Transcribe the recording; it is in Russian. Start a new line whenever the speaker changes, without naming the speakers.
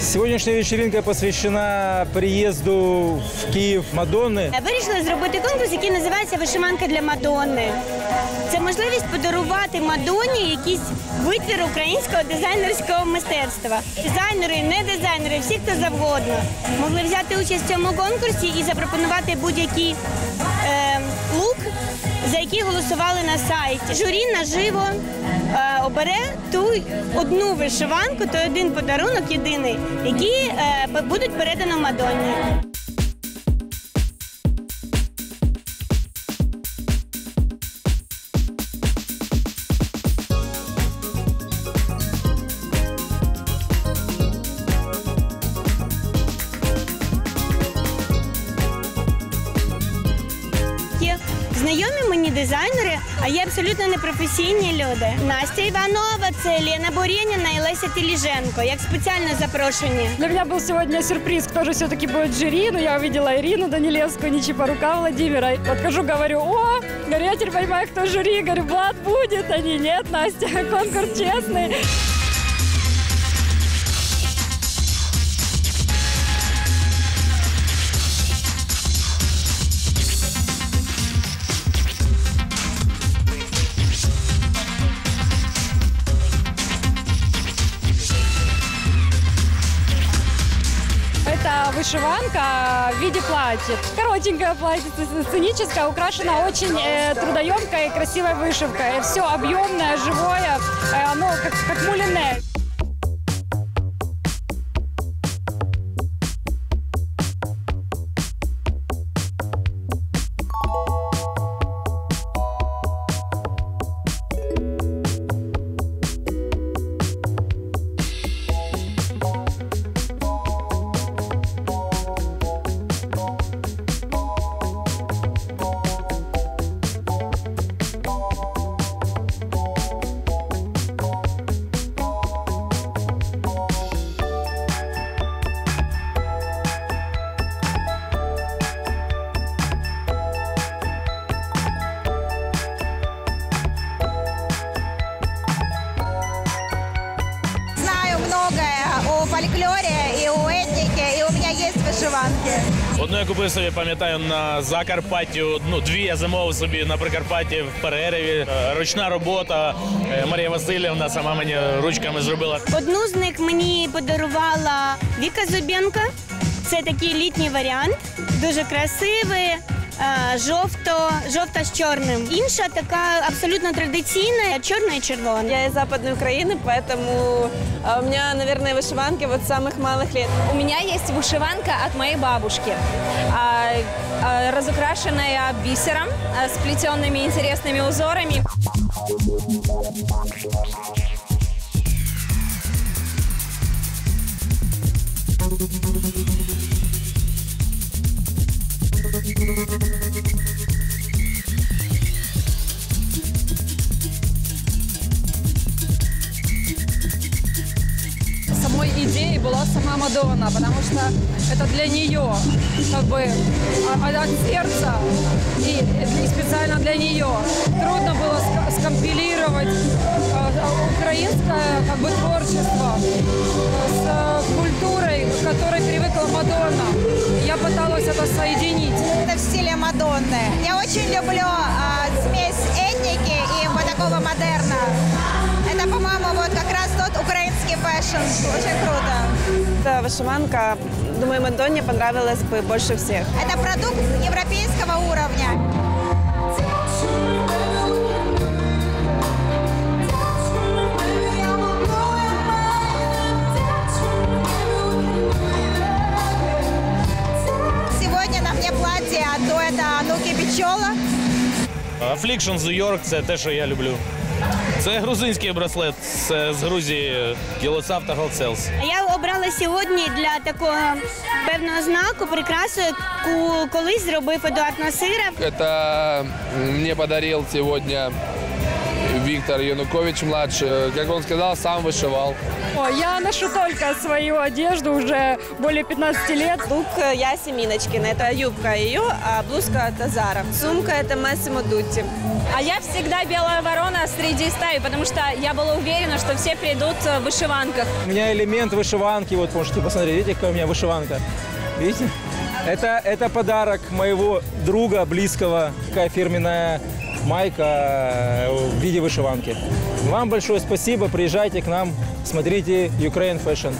Сегодняшняя вечеринка посвящена приезду в Киев Мадонны.
Вирішили зробити конкурс, який називається Вишиванка для Мадонни. Це можливість подарувати Мадонні якийсь витвір українського дизайнерського мистецтва. Дизайнери, не дизайнери, всі хто завгодно могли взяти участь в цьому конкурсі і запропонувати будь-який лук, який голосували на сайті. Журі наживо е, обере ту одну вишиванку, той один подарунок єдиний, який е, будуть передано Мадонні. знайомі мені дизайнери, а є абсолютно непрофесійні люди. Настя Іванова, це Лена Борєніна і Леся Тіліженко, як спеціально запрошені.
Для меня был сегодня сюрприз, кто же все-таки будет в жюри. Но я увидела Ирину Данилевскую, Нечипорука Владимира. И Подхожу, говорю, о, говорю, я теперь понимаю, кто в жюри. Говорю, Влад будет. Они, нет, Настя, конкурс честный. Вышиванка в виде платья. Коротенькое платье, сценическое, украшено очень э, трудоемкой и красивой вышивкой. Все объемное, живое, э, оно как, как мулине.
Вышиванки.
Одну я купив собі, пам'ятаю, на Закарпатті. Ну, дві я замовив собі на Прикарпатті в перерві. Е, Ручна робота. Е, Марія Васильівна сама мені ручками зробила.
Одну з них мені подарувала Віка Зубенко. Це такий літній варіант, дуже красивий. е, Жовто, жовта з чорним. Інша така абсолютно традиційна, чорна і червона.
Я из Западной Украины, поэтому а, у меня, наверное, вышиванки вот с самых малых лет.
У меня есть вышиванка от моей бабушки, а, а, разукрашенная бисером, а, сплетенными интересными узорами.
Была сама Мадонна, потому что это для нее, как бы а- а- от сердца и, и специально для нее. Трудно было скомпилировать а, украинское как бы творчество с а, культурой, к которой привыкла Мадонна. Я пыталась это соединить.
Это в стиле Мадонны. Я очень люблю а, смесь этники и вот такого модерна. Фэшн. Очень круто.
Эта вышиванка, думаю, Мадонне понравилась бы больше всех.
Это продукт европейского уровня. Сегодня на мне платье от дуэта Ануки Печола.
Affliction з Нью-Йорк це те, що я люблю. Це грузинський браслет з, з Грузії Кілосавта Галцелс.
Я обрала сьогодні для такого певного знаку прикрасу, яку колись зробив Едуард Насиров.
Це мені подарував сегодня Виктор Янукович-младший. Э, Как он сказал, сам вышивал.
Ой, я ношу только свою одежду уже более 15 лет.
Лук э, Яси Миночкина, это юбка ее, а блузка это Зара. Сумка это Массимо Дутти.
А я всегда белая ворона среди стаи, потому что я была уверена, что все придут в вышиванках.
У меня элемент вышиванки, вот можете посмотреть, видите, какая у меня вышиванка. Видите? Это, это подарок моего друга близкого, такая фирменная майка э, в виде вышиванки. Вам большое спасибо, приезжайте к нам, смотрите Ukraine Fashion.